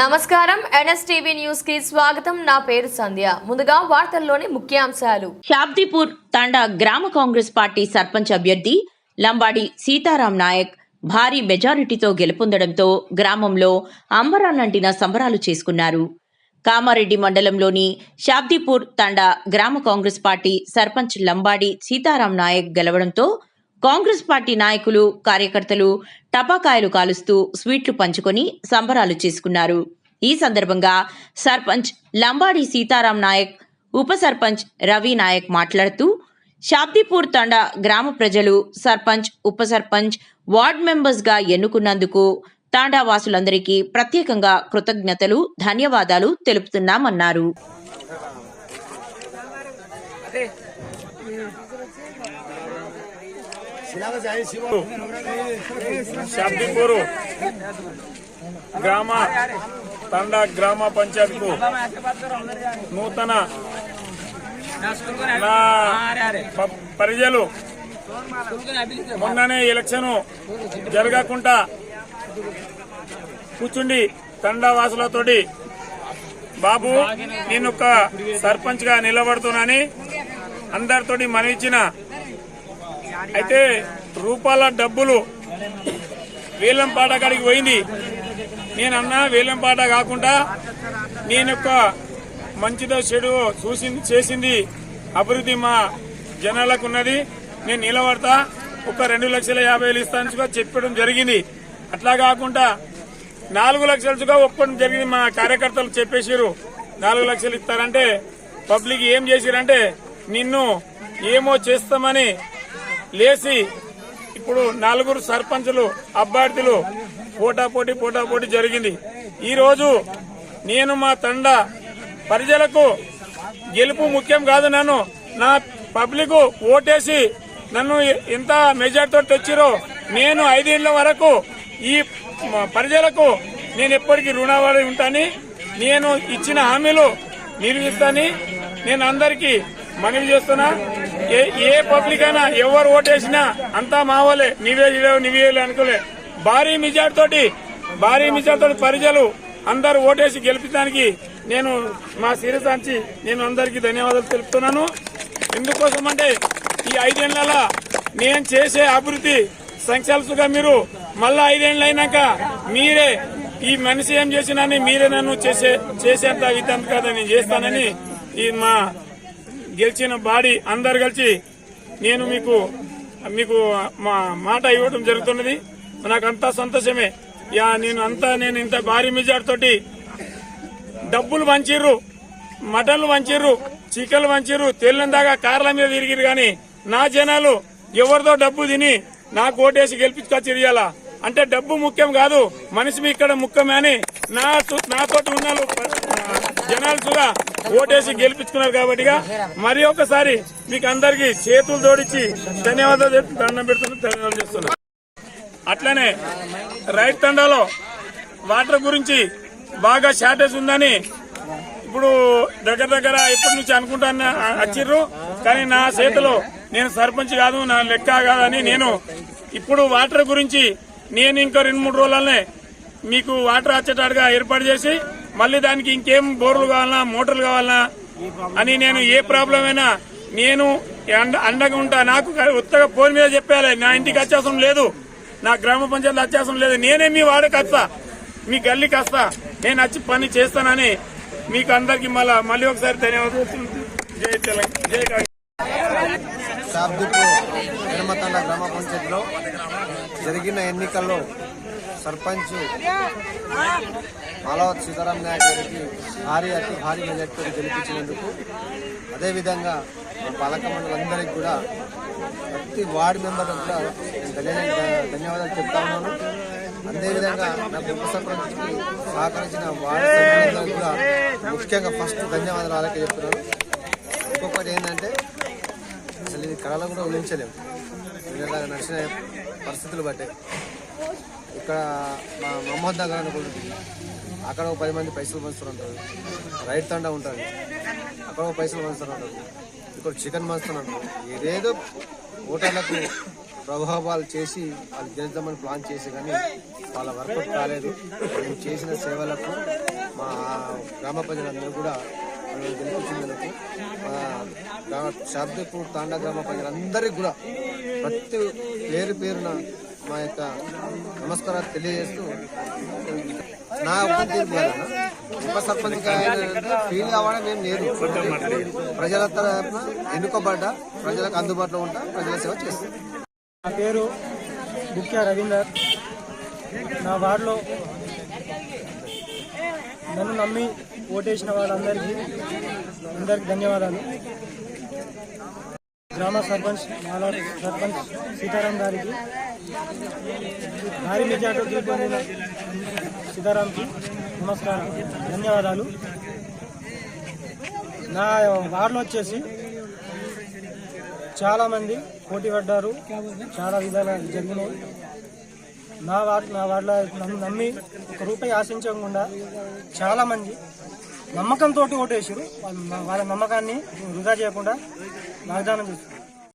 నమస్కారం. ఎన్ఎస్టీవీ న్యూస్కి స్వాగతం. నా పేరు సంధ్య. ముందుగా వార్తల్లోని ముఖ్యాంశాలు. షాబ్దీపూర్ తండా గ్రామ కాంగ్రెస్ పార్టీ సర్పంచ్ అభ్యర్థి లంబాడి సీతారాం నాయక్ భారీ మెజారిటీతో గెలుపొందడంతో గ్రామంలో అంబరాన్నంటిన సంబరాలు చేసుకున్నారు. కామారెడ్డి మండలంలోని షాబ్దీపూర్ తండా గ్రామ కాంగ్రెస్ పార్టీ సర్పంచ్ లంబాడి సీతారాం నాయక్ గెలవడంతో కాంగ్రెస్ పార్టీ నాయకులు కార్యకర్తలు టపాకాయలు కాలుస్తూ స్వీట్లు పంచుకొని సంబరాలు చేసుకున్నారు. ఈ సందర్భంగా సర్పంచ్ లంబాడి సీతారాం నాయక్ ఉప సర్పంచ్ రవి నాయక్ మాట్లాడుతూ షాబ్దీపూర్ తండా గ్రామ ప్రజలు సర్పంచ్ ఉప సర్పంచ్ వార్డ్ మెంబర్స్గా ఎన్నుకున్నందుకు తాండా వాసులందరికీ ప్రత్యేకంగా కృతజ్ఞతలు ధన్యవాదాలు తెలుపుతున్నామన్నారు. శాబ్దిపూరు గ్రామ తండా గ్రామ పంచాయతీకు నూతన నా ప- ప్రజలు మొన్ననే ఎలక్షన్ జరగకుండా కూర్చుండి తండా వాసులతోటి బాబు నేను ఒక సర్పంచ్గా నిలబడుతున్నానని అందరితోటి మనవిచ్చిన అయితే రూపాయల డబ్బులు వేలంపాట కాడికి పోయింది. నేనన్నా వేలంపాట కాకుండా నేను యొక్క మంచిదో చెడు చూసింది చేసింది అభివృద్ధి మా జనాలకు ఉన్నది. నేను నిలబడతా ఒక రెండు లక్షల యాభై వేలు ఇస్తాను చెప్పడం జరిగింది. అట్లా కాకుండా నాలుగు లక్షలుగా ఒప్పడం జరిగింది మా కార్యకర్తలు చెప్పేసారు నాలుగు లక్షలు ఇస్తారంటే పబ్లిక్ ఏం చేసిరంటే నిన్ను ఏమో చేస్తామని లేచి ఇప్పుడు నలుగురు సర్పంచులు అభ్యర్థులు పోటాపోటీ పోటాపోటీ జరిగింది. ఈ రోజు నేను మా తండ ప్రజలకు గెలుపు ముఖ్యం కాదు నన్ను నా పబ్లిక్ ఓటేసి నన్ను ఎంత మెజార్టీతో తెచ్చిరో నేను ఐదేళ్ళ వరకు ఈ ప్రజలకు నేను ఎప్పటికీ రుణవాడి ఉంటాని నేను ఇచ్చిన హామీలు నిర్వహిస్తాని నేను అందరికీ మనవి చేస్తున్నా. ఏ ఏ పబ్లిక్ అయినా ఎవరు ఓటేసినా అంతా మావలే నీవే ఇవే నీవే అనుకోలే. భారీ మెజార్టీ తోటి భారీ మెజార్టీ తోటి ప్రజలు అందరు ఓటేసి గెలిపించడానికి నేను మా శిరసాంచి నేను అందరికీ ధన్యవాదాలు తెలుపుతున్నాను. ఎందుకోసం అంటే ఈ ఐదేళ్ళ నేను చేసే అభివృద్ధి సంక్షల్సుగా మీరు మళ్ళా ఐదేళ్ళు అయినాక మీరే ఈ మనిషి ఏం చేసినా మీరే నన్ను చేసే చేసేంత విధంగా కదా నేను చేస్తానని ఈ మా గెలిచిన బాడీ అందరు కలిసి నేను మీకు మీకు మా మాట ఇవ్వడం జరుగుతున్నది. నాకు అంతా సంతోషమే. యా నేను అంతా నేను ఇంత భారీ మెజార్టీతోటి డబ్బులు వంచిర్రు మటన్లు వంచిర్రు చికెన్లు వంచిర్రు తెల్లని దాకా కార్ల మీద తిరిగిరు కానీ నా జనాలు ఎవరితో డబ్బు తిని నాకు ఓటేసి గెలిపించుకొచ్చి ఇయ్యాల. అంటే డబ్బు ముఖ్యం కాదు మనిషి మీ ఇక్కడ ముఖ్యమే అని నా నాతోటి ఉన్న జనాలు కూడా ఓటేసి గెలిపించుకున్నారు కాబట్టి మరి ఒకసారి మీకు అందరికి చేతులు జోడించి ధన్యవాదాలు చెప్తూ దండం పెడుతున్నా ధన్యవాదాలు చేస్తున్నా. అట్లనే రైతు తండాలో వాటర్ గురించి బాగా షార్టేజ్ ఉందని ఇప్పుడు దగ్గర దగ్గర ఎప్పటి నుంచి అనుకుంటాను వచ్చిర్రు. కానీ నా చేతిలో నేను సర్పంచ్ కాదు నా లెక్క కాదని నేను ఇప్పుడు వాటర్ గురించి నేను ఇంకా రెండు మూడు రోజులనే మీకు వాటర్ వచ్చేటట్టుగా ఏర్పాటు చేసి మళ్ళీ దానికి ఇంకేం బోర్లు కావాలన్నా మోటార్లు కావాలన్నా అని నేను ఏ ప్రాబ్లం అయినా నేను అండ- అండగా ఉంటా. నాకు ఉత్తగా ఫోన్ మీద చెప్పాలి నా ఇంటికి వచ్చేసం లేదు. నా గ్రామ పంచాయతీ వచ్చేసం లేదు. నేనే మీ వాడకి వస్తా మీ గల్లీకి వస్తా నేను వచ్చి పని చేస్తానని మీకు అందరికి మళ్ళా మళ్ళీ ఒకసారి ధన్యవాదాలు జై తెలంగాణ జై శాబ్దిపు గ్రామ పంచాయతీలో జరిగిన ఎన్నికల్లో సర్పంచ్ మాలవత్ సీతారాం నాయక్ గారికి భారీ అతి భారీ మెజార్టీతో గెలిపించినందుకు అదేవిధంగా మా పాలక మండలందరికీ కూడా ప్రతి వార్డు మెంబర్లకు కూడా ధన్యవాదాలు చెప్తా ఉన్నాను. అదేవిధంగా నాకు ఉప సర్పంచ్కి సహకరించిన వార్డు కూడా ముఖ్యంగా ఫస్ట్ ధన్యవాదాలు అలాగే చెప్తున్నాను. ఇంకొకటి ఏంటంటే అసలు ఇది కళలో కూడా ఊహించలేము నడిచిన పరిస్థితులు బట్టే. ఇక్కడ మా మహమ్మద్ నగర్ అనుకుంటుంది ఉంది. అక్కడ ఒక పది మంది పైసలు పంచుతుంటారు రైట్ తండా ఉంటుంది అక్కడ ఒక పైసలు పంచుతుంటారు ఇక్కడ చికెన్ పంచుతుంటారు ఏదేదో ఓటర్లకు ప్రభావాలు చేసి వాళ్ళు గెలుద్దామని ప్లాన్ చేసి కానీ వాళ్ళ వర్కౌట్ కాలేదు. మేము చేసిన సేవలకు మా గ్రామ ప్రజలందరూ కూడా మేము గెలిపించినందుకు మా గ్రామ శాబ్దపూర్ తాండా గ్రామ ప్రజలందరికీ కూడా ప్రతి పేరు పేరున మా యొక్క నమస్కారాలు తెలియజేస్తూ నా ఒక్క ఉప సర్పంచ్ ఫీల్ కావడం ఏం లేదు. ప్రజల తరఫున ఎన్నుకోబడ్డా ప్రజలకు అందుబాటులో ఉంటా ప్రజల సేవ చేస్తాను నా పేరు ముఖ్య రవీందర్. నా వార్డులో నన్ను నమ్మి ఓటేసిన వాళ్ళందరికీ అందరికీ ధన్యవాదాలు. గ్రామ సర్పంచ్ మాలా సర్పంచ్ సీతారాం గారికి భారీ మెజార్టీ గెలుపొందిన సీతారాంకి నమస్కారం ధన్యవాదాలు. నా వార్డులో వచ్చేసి చాలామంది పోటీ పడ్డారు. చాలా విధాలు జరిగినాయి. నా వార్డు నా వార్డులో నన్ను నమ్మి ఒక రూపాయి ఆశించకుండా చాలామంది నమ్మకంతో ఓటేసారు వాళ్ళ వాళ్ళ నమ్మకాన్ని వృధా చేయకుండా 나가자는 거지.